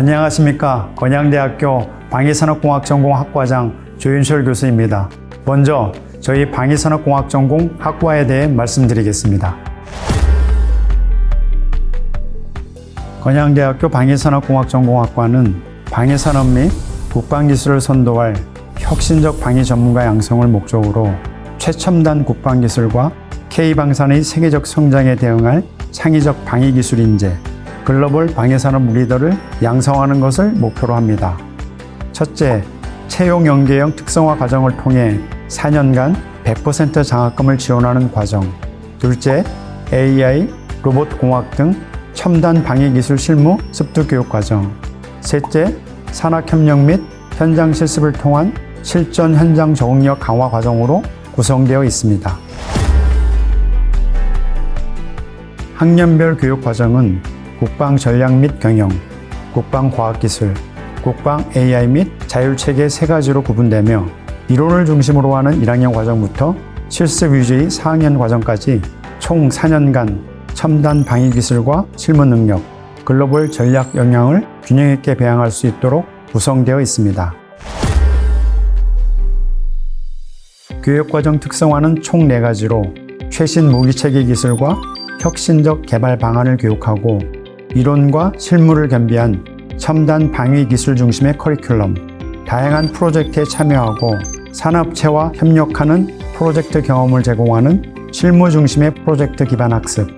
안녕하십니까. 건양대학교 방위산업공학 전공 학과장 조윤철 교수입니다. 먼저 저희 방위산업공학 전공 학과에 대해 말씀드리겠습니다. 건양대학교 방위산업공학 전공학과는 방위산업 및 국방기술을 선도할 혁신적 방위 전문가 양성을 목적으로 최첨단 국방기술과 K방산의 세계적 성장에 대응할 창의적 방위기술 인재, 글로벌 방위산업 리더를 양성하는 것을 목표로 합니다. 첫째, 채용 연계형 특성화 과정을 통해 4년간 100% 장학금을 지원하는 과정. 둘째, AI, 로봇 공학 등 첨단 방위 기술 실무 습득 교육 과정. 셋째, 산학 협력 및 현장 실습을 통한 실전 현장 적응력 강화 과정으로 구성되어 있습니다. 학년별 교육 과정은 국방 전략 및 경영, 국방 과학 기술, 국방 AI 및 자율체계 세 가지로 구분되며 이론을 중심으로 하는 1학년 과정부터 실습 위주의 4학년 과정까지 총 4년간 첨단 방위 기술과 실무 능력, 글로벌 전략 역량을 균형 있게 배양할 수 있도록 구성되어 있습니다. 교육과정 특성화는 총 4가지로 최신 무기체계 기술과 혁신적 개발 방안을 교육하고 이론과 실무를 겸비한 첨단 방위 기술 중심의 커리큘럼, 다양한 프로젝트에 참여하고 산업체와 협력하는 프로젝트 경험을 제공하는 실무 중심의 프로젝트 기반 학습,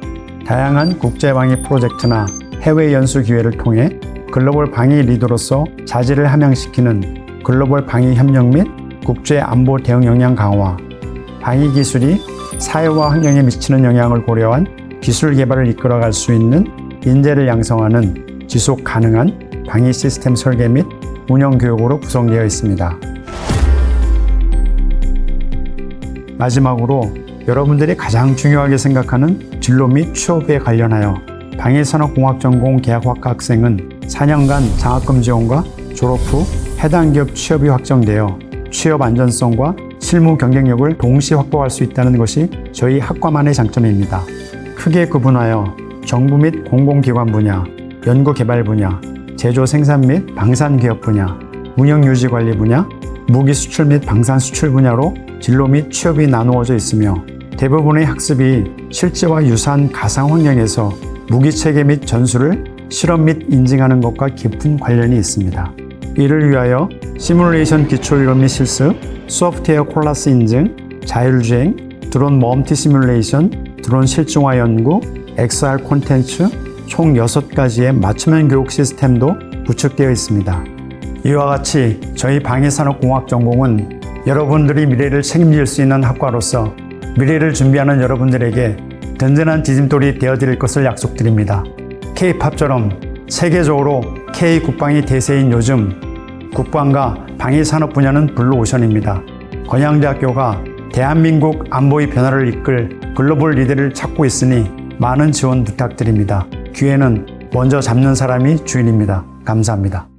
다양한 국제 방위 프로젝트나 해외 연수 기회를 통해 글로벌 방위 리더로서 자질을 함양시키는 글로벌 방위 협력 및 국제 안보 대응 역량 강화, 방위 기술이 사회와 환경에 미치는 영향을 고려한 기술 개발을 이끌어갈 수 있는 인재를 양성하는 지속 가능한 방위 시스템 설계 및 운영 교육으로 구성되어 있습니다. 마지막으로 여러분들이 가장 중요하게 생각하는 진로 및 취업에 관련하여 방위산업공학 전공 계약학과 학생은 4년간 장학금 지원과 졸업 후 해당 기업 취업이 확정되어 취업 안전성과 실무 경쟁력을 동시에 확보할 수 있다는 것이 저희 학과만의 장점입니다. 크게 구분하여 정부 및 공공기관 분야, 연구개발 분야, 제조 생산 및 방산 기업 분야, 운영 유지 관리 분야, 무기 수출 및 방산 수출 분야로 진로 및 취업이 나누어져 있으며 대부분의 학습이 실제와 유사한 가상 환경에서 무기 체계 및 전술을 실험 및 인증하는 것과 깊은 관련이 있습니다. 이를 위하여 시뮬레이션 기초 이론 및 실습, 소프트웨어 콜라스 인증, 자율주행, 드론 멈티 시뮬레이션, 드론 실증화 연구, XR 콘텐츠 총 6가지의 맞춤형 교육 시스템도 구축되어 있습니다. 이와 같이 저희 방위산업공학 전공은 여러분들이 미래를 책임질 수 있는 학과로서 미래를 준비하는 여러분들에게 든든한 디딤돌이 되어드릴 것을 약속드립니다. K-팝처럼 세계적으로 K-국방이 대세인 요즘 국방과 방위산업 분야는 블루오션입니다. 건양대학교가 대한민국 안보의 변화를 이끌 글로벌 리더를 찾고 있으니 많은 지원 부탁드립니다. 기회는 먼저 잡는 사람이 주인입니다. 감사합니다.